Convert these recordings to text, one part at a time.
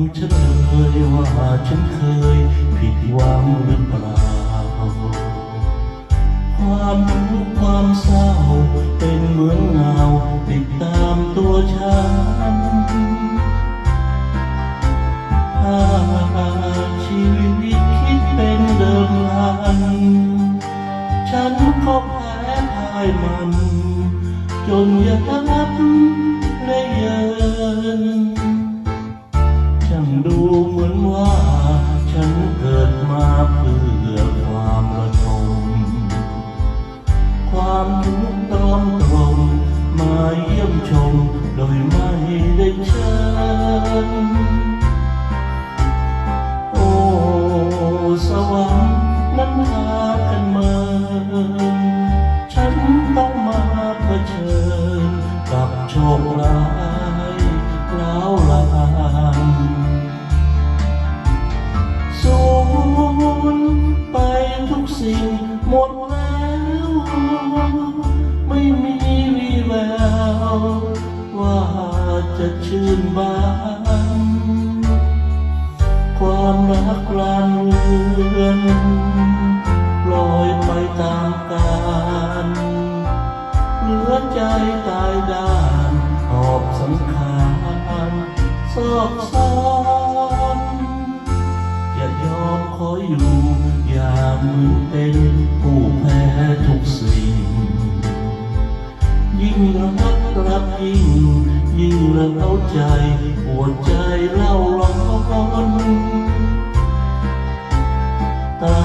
ำฉันเคยว่าฉันเคยผิดหวังหรือเปล่า ความทุกข์ความเศร้าเป็นเหมือนเงาติดตามตัวฉันถ้าชีวิตคิดเป็นเดิมพัน ฉันก็แพ้พ่ายมัน จนอยากทับและเยิน ล่อยไม่ได้จำโอ้สวรรค์นั้นพากันมา ฉันต้องมาเผชิญกับโชคร้ายร้าวลานสูญไปทุกสิ่งหมดแล้ว ไม่มีวีแวว จะชื่นบาน ความรักลานเลือนลอยไปตามกาลเหลือใจตายด้านหอบสังขารซอกซ้อนอย่ายอมขออยู่ อย่าเหมือนเป็นผู้แพ้ ใจปวดใจเล่าร้อนตา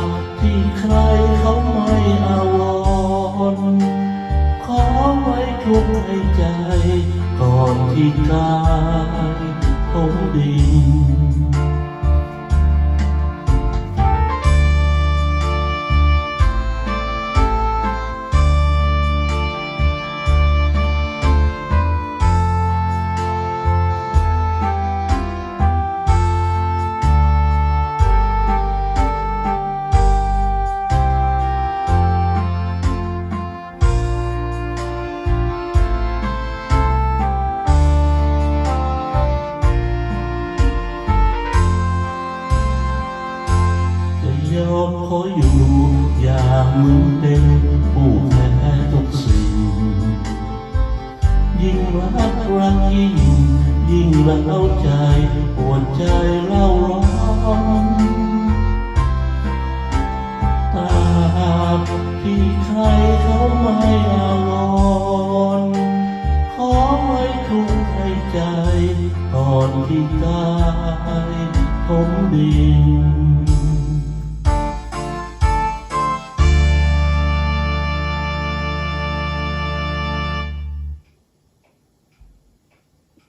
มที่ใครเขาไม่อาวรขอไว้ทุกข์ให้ใจ ก่อนที่กายผมดิน อมขออยู่ อย่างมึงเป็นผู้แพ้ทุกสิ่ง ยิ่งรักรักยิ่ง ยิ่งละเอาใจปวดใจเล่าร้อนตาที่ใครเขาไม่อาวรณ์ขอไว้ทุกข์ให้ใจก่อนที่กายผมดิน